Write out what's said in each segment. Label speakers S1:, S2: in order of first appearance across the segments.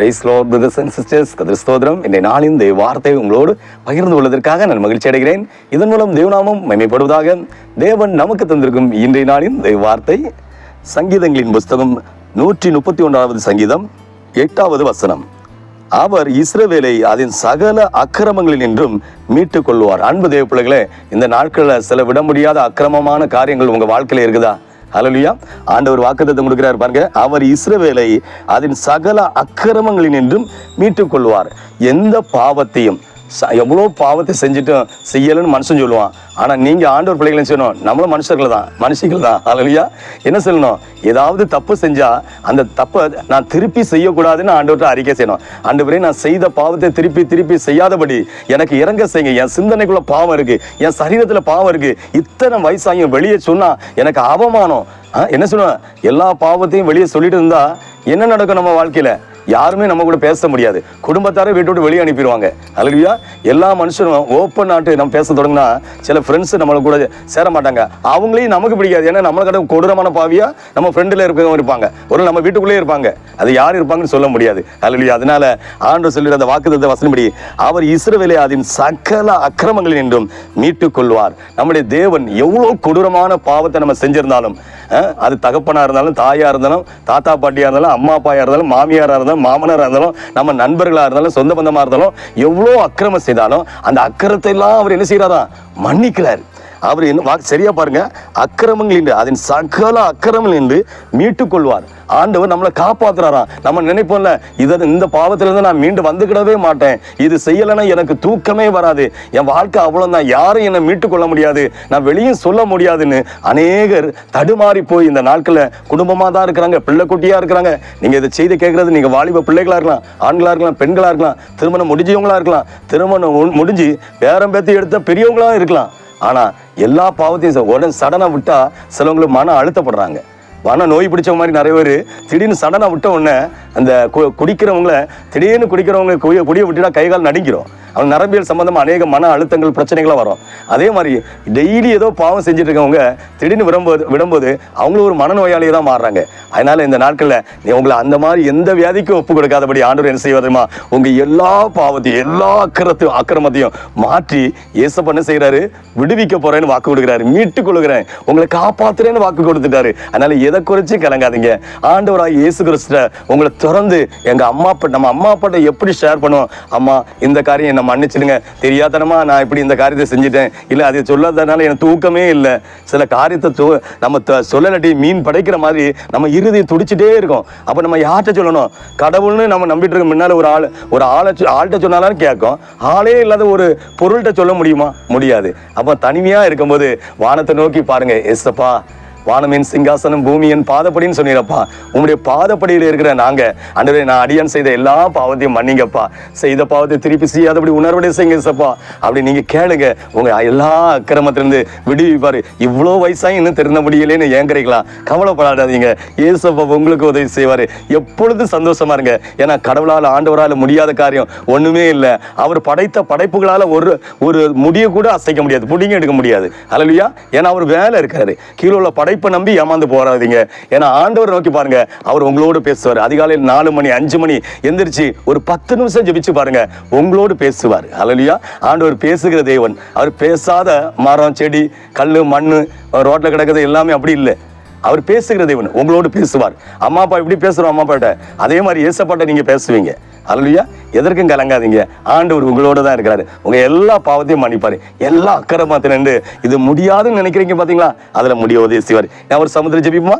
S1: Praise lord brothers and sisters கதிர்ஸ்தோத்திரம் இந்த நாளின் இந்த வார்த்தை உங்களோடு பகிர்ந்து கொள்வதற்காக நான் மகிழ்ச்சி அடைகிறேன் இதன் மூலம் தேவநாமம் மைமைப்படுவதாக தேவன் நமக்கு தந்திருக்கும் இன்றைய நாளின் இந்த வார்த்தை. சங்கீதங்களின் புஸ்தகம் நூற்றி முப்பத்தி ஒன்றாவது சங்கீதம் எட்டாவது வசனம். அவர் இஸ்ரவேலை அதன் சகல அக்கிரமங்களில் நின்றும் மீட்டுக் கொள்வார் அன்பு தேவ பிள்ளைகளே இந்த நாட்களில் சில விட முடியாத அக்கிரமமான காரியங்கள் உங்கள் வாழ்க்கையில் இருக்குதா? ஹalleluya. ஆண்டவர் வாக்குத்தத்தம் கொடுக்கிறார் பாருங்க. அவர் இஸ்ரவேலை அதன் சகல அக்கிரமங்களின் என்றும் மீட்டுக் கொள்வார் எந்த பாவத்தையும் எவ்வளோ பாவத்தை செஞ்சுட்டும் செய்யலைன்னு மனுஷன் சொல்லுவான். ஆனால் நீங்கள் ஆண்டவர் பிள்ளைகளை செய்யணும். நம்மளும் மனுஷர்கள் தான் மனுஷிகள் தான் அதுலையா என்ன சொல்லணும்? ஏதாவது தப்பு செஞ்சால் அந்த தப்பை நான் திருப்பி செய்யக்கூடாதுன்னு ஆண்டவர்கிட்ட அறிக்கை செய்யணும். ஆண்டவரே நான் செய்த பாவத்தை திருப்பி திருப்பி செய்யாதபடி எனக்கு இறங்க செய்யுங்க. என் சிந்தனைக்குள்ள பாவம் இருக்குது என் சரீரத்தில் பாவம் இருக்குது இத்தனை வயசாகியும் வெளியே சொன்னால் எனக்கு அவமானம். ஆ, என்ன சொல்லுவேன்? எல்லா பாவத்தையும் வெளியே சொல்லிட்டு இருந்தால் என்ன நடக்கும் நம்ம வாழ்க்கையில்? யாருமே நம்ம கூட பேச முடியாது. குடும்பத்தாரே வீட்டை விட்டு வெளியே அனுப்பிடுவாங்க. அல்லையா? எல்லா மனுஷனும் ஓப்பன் ஆட்டு நம்ம பேச தொடங்கினா சில ஃப்ரெண்ட்ஸ் நம்மளை கூட சேர மாட்டாங்க. அவங்களையும் நமக்கு பிடிக்காது. ஏன்னா நம்மளை கடை கொடூரமான பாவியா நம்ம ஃப்ரெண்டில் இருக்கவங்க இருப்பாங்க. ஒரு நம்ம வீட்டுக்குள்ளேயே இருப்பாங்க. அது யார் இருப்பாங்கன்னு சொல்ல முடியாது. அல்லையா? அதனால ஆண்டு சொல்லிடுற அந்த வாக்குத்தத்த வசனப்படி அவர் இஸ்ரவேலை அதன் சகல அக்கிரமங்களில் என்றும் மீட்டுக் கொள்வார். நம்முடைய தேவன் எவ்வளோ கொடூரமான பாவத்தை நம்ம செஞ்சிருந்தாலும் அது தகப்பனா இருந்தாலும் தாயாக இருந்தாலும் தாத்தா பாட்டியாக இருந்தாலும் அம்மா அப்பாயாக இருந்தாலும் மாமியாராக இருந்தாலும் மாமனாரா இருந்தாலும் நம்ம நண்பர்களா இருந்தாலும் சொந்த பந்தமா இருந்தாலும் எவ்வளோ அக்கிரமம் செய்தாலும் அந்த அக்கிரத்தை எல்லாம் அவர் என்ன செய்யறாரா மன்னிக்கிறார். அவர் என்ன வாக்கு சரியா பாருங்க. அக்கிரமங்கள் என்று அதன் சகல அக்கிரமங்கள் என்று மீட்டுக் கொள்வார் ஆண்டவர் நம்மளை காப்பாத்துறாராம் நம்ம நினைப்போம்ல இதை இந்த பாவத்திலிருந்து நான் மீண்டு வந்துக்கிடவே மாட்டேன். இது செய்யலைன்னா எனக்கு தூக்கமே வராது. என் வாழ்க்கை அவ்வளோதான் யாரும் என்னை மீட்டுக் கொள்ள முடியாது. நான் வெளியும் சொல்ல முடியாதுன்னு அநேகர் தடுமாறி போய் இந்த நாட்களில் குடும்பமாக தான் இருக்கிறாங்க பிள்ளை இருக்கிறாங்க. நீங்கள் இதை செய்து கேட்குறது நீங்கள் வாலிப பிள்ளைகளாக இருக்கலாம் ஆண்களாக இருக்கலாம் பெண்களாக இருக்கலாம் திருமணம் முடிஞ்சவங்களா இருக்கலாம். திருமணம் முடிஞ்சு பேரம் பேத்தி எடுத்த பெரியவங்களாக இருக்கலாம். ஆனால் எல்லா பாவத்தையும் உடனே சடனாக விட்டால் சிலவங்களுக்கு மன அழுத்தப்படுறாங்க. மன நோய் பிடிச்ச மாதிரி நிறைய பேர் திடீர்னு சடனாக விட்ட உடனே அந்த கு- குடிக்கிறவங்கள திடீர்னு குடிக்கிறவங்க குடிய குடிய விட்டுட்டா கை கால் நடுங்கிறோம் அவங்க நரம்பியல் சம்மந்தமாக அநேக மன அழுத்தங்கள் பிரச்சனைகளாக வரும். அதே மாதிரி டெய்லி ஏதோ பாவம் செஞ்சுட்டு இருக்கவங்க திடீர்னு விடும்போது விடும்போது அவங்களும் ஒரு மனநோயாளியை தான் மாறுறாங்க. அதனால இந்த நாட்களில் நீ உங்களை அந்த மாதிரி எந்த வியாதிக்கும் ஒப்பு கொடுக்காதபடி ஆண்டவர் என்ன செய்வதுமா உங்க எல்லா பாவத்தையும் எல்லா அக்கிரத்தையும் அக்கிரமத்தையும் மாற்றி ஏசப்ப பண்ண செய்கிறாரு விடுவிக்க போறேன்னு வாக்கு கொடுக்குறாரு. மீட்டு கொள்கிறேன் உங்களை காப்பாத்துறேன்னு வாக்கு கொடுத்துட்டாரு. அதனால எதை குறிச்சு கலங்காதீங்க. ஆண்டவராக இயேசு கிறிஸ்துவ உங்களை திறந்து எங்க அம்மா அப்பா நம்ம அம்மா அப்பாட்ட எப்படி ஷேர் பண்ணுவோம்? அம்மா இந்த காரியம் என்ன மன்னிச்சிடுங்க. தெரியாதனமா நான் இப்படி இந்த காரியத்தை செஞ்சுட்டேன். இல்லை அதை சொல்லாதனால எனக்கு தூக்கமே இல்லை. சில காரியத்தை தூ நம்ம த- சொல்லலாட்டி மீன் படைக்கிற மாதிரி நம்ம இறுதி துடிச்சிட்டே இருக்கும். அப்போ நம்ம யார்கிட்ட சொல்லணும்? கடவுள்னு நம்ம நம்பிட்டு இருக்க முன்னால் ஒரு ஆள் ஒரு ஆளை ஆள்கிட்ட சொன்னாலும் கேட்கும். ஆளே இல்லாத ஒரு பொருள்கிட்ட சொல்ல முடியுமா? முடியாது. அப்போ தனிமையாக இருக்கும்போது வானத்தை நோக்கி பாருங்க எஸ்ஸப்பா வானமின் சிங்காசனம் பூமியின் பாதப்படின்னு சொன்னீரப்பா உங்களுடைய பாதப்படியில் இருக்கிற நாங்க அன்றே நான் அடியான் செய்த எல்லா பாவத்தையும் மன்னிங்கப்பா. செய்த பாவத்தை திருப்பி செய்யாதபடி உணர்வடைய செய்யுங்க சப்பா அப்படி நீங்க கேளுங்க உங்க எல்லா அக்கிரமத்திலிருந்து விடுவிப்பாரு இவ்வளோ வயசாக இன்னும் தெரிந்த முடியலேன்னு ஏங்குறீங்களா? கவலைப்படாதீங்க. ஏசப்பா உங்களுக்கு உதவி செய்வாரு. எப்பொழுதும் சந்தோஷமா இருங்க. ஏன்னா கடவுளால் ஆண்டவரால் முடியாத காரியம் ஒண்ணுமே இல்லை. அவர் படைத்த படைப்புகளால ஒரு ஒரு முடிய கூட அசைக்க முடியாது. புடிங்க எடுக்க முடியாது. அலலியா ஏன்னா அவர் வேலை இருக்காரு. கீழே உள்ள படைப்பை நம்பி ஏமாந்து போறாதீங்க. ஏன்னா ஆண்டவர் நோக்கி பாருங்க அவர் உங்களோடு பேசுவார். அதிகாலையில் நாலு மணி அஞ்சு மணி எந்திரிச்சு ஒரு பத்து நிமிஷம் ஜெபிச்சு பாருங்க உங்களோடு பேசுவார். அலலியா ஆண்டவர் பேசுகிற தேவன். அவர் பேசாத மரம் செடி கல் மண் ரோட்டில் கிடக்கிறது எல்லாமே அப்படி இல்லை. அவர் பேசுகிற தேவன் உங்களோடு பேசுவார். அம்மா அப்பா இப்படி பேசுகிறோம் அம்மா அப்பாட்ட அதே மாதிரி ஏசப்பாட்ட நீங்கள் பேசுவீங்க. அல்லையா எதற்கும் கலங்காதீங்க. ஆண்டவர் உங்களோட தான் இருக்கிறாரு. உங்கள் எல்லா பாவத்தையும் மன்னிப்பார். எல்லா அக்கிரமத்திலிருந்து இது முடியாதுன்னு நினைக்கிறீங்க பார்த்தீங்களா அதில் முடிய செய்வார். அவர் சமுதிர ஜெபிப்போமா?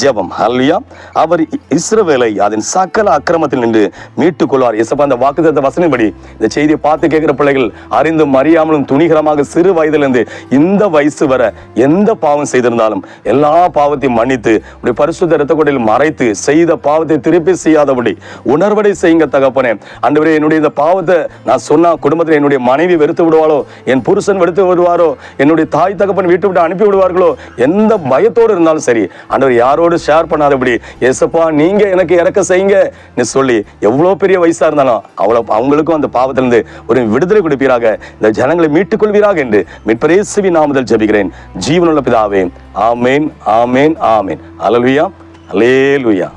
S1: ஜெபம். அல்லையா அவர் இஸ்ரவேலை அதன் சக்கல அக்கிரமத்தில் நின்று மீட்டுக் கொள்வார் இசப்பா அந்த வாக்குத்த வசனப்படி இந்த செய்தியை பார்த்து கேட்குற பிள்ளைகள் அறிந்தும் அறியாமலும் துணிகரமாக சிறு வயதிலிருந்து இந்த வயசு வரை எந்த பாவம் செய்திருந்தாலும் எல்லா பாவத்தையும் மன்னித்து உடைய பரிசுத்த இரத்த கொடையில் மறைத்து செய்த பாவத்தை திருப்பி செய்யாதபடி உணர்வடை செய்யுங்க தகப்பனே. ஆண்டவரே என்னுடைய இந்த பாவத்தை நான் சொன்னால் குடும்பத்தில் என்னுடைய மனைவி வெறுத்து விடுவாளோ என் புருஷன் வெறுத்து விடுவாரோ என்னுடைய தாய் தகப்பன் வீட்டு விட்டு அனுப்பி விடுவார்களோ எந்த பயத்தோடு இருந்தாலும் சரி அன்றவர் யாரோடு ஷேர் பண்ணாதபடி எசப்பா நீங்கள் எனக்கு இறக்க செய்யுங்க நீ சொல்லி எவ்வளோ பெரிய வயசாக இருந்தாலும் அவ்வளோ அவங்களுக்கும் அந்த பாவத்திலிருந்து ஒரு விடுதலை கொடுப்பீராக இந்த ஜனங்களை மீட்டுக் கொள்வீராக என்று மீட்பரேசுவி நாமதல் ஜெபிக்கிறேன். ஜீவனுள்ள பிதாவே ஆமேன் ஆமேன் ஆமேன். அலலுயா அலேலுயா